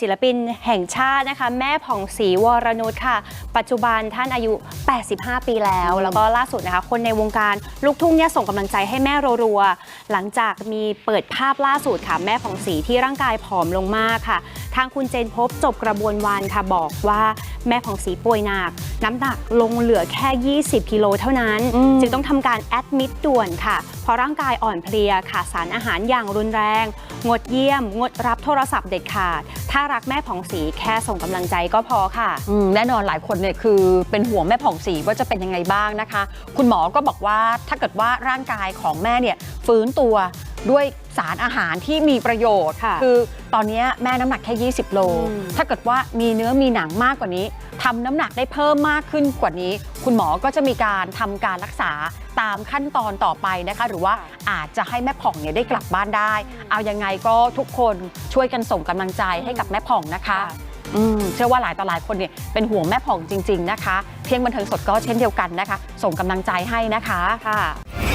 ศิลปินแห่งชาตินะคะ แม่ผ่องศรีวรนุชค่ะ ปัจจุบันท่านอายุ 85 ปีแล้ว แล้วก็ล่าสุดนะคะ คนในวงการลูกทุ่งเนี่ยส่งกำลังใจให้แม่รัวๆหลังจากมีเปิดภาพล่าสุดค่ะ แม่ผ่องศรีที่ร่างกายผอมลงมากค่ะ ทางคุณเจนพบจบกระบวนวันค่ะบอกว่าแม่ผ่องศรีป่วยหนัก น้ำหนักลงเหลือแค่ 20 กิโลเท่านั้นอืมจึงต้องทำการแอดมิดด่วนค่ะ เพราะร่างกายอ่อนเพลียขาดสารอาหารอย่างรุนแรง งดเยี่ยม งดรับโทรศัพท์เด็ดขาด ถ้ารักแม่ผ่องศรีแค่ส่งกำลังใจก็พอค่ะอืมแน่นอนหลายคนเนี่ยคือเป็นห่วงแม่ผ่องศรีว่าจะเป็นยังไงบ้างนะคะ คุณหมอก็บอกว่าถ้าเกิดว่าร่างกายของแม่เนี่ยฟื้นตัวด้วย สารอาหารที่มีประโยชน์ ค่ะอตอนเนี้ยแม่น้ำหนักแค่ 20 โล อืม ถ้าเกิดว่ามีเนื้อมีหนังมากกว่านี้ทำน้ำหนักได้เพิ่มมากขึ้นกว่านี้ คุณหมอก็จะมีการทำการรักษาตามขั้นตอนต่อไปนะคะ หรือว่าอาจจะให้แม่ผ่องเนี่ยได้กลับบ้านได้ เอายังไงก็ทุกคนช่วยกันส่งกำลังใจให้กับแม่ผ่องนะคะ อืมเชื่อว่าหลายต่อหลายคนเนี่ยเป็นห่วงแม่ผ่องจริง ๆ นะคะ เพียงบันเทิงสดก็เช่นเดียวกันนะคะ ส่งกำลังใจให้นะคะ ค่ะทำจาก HD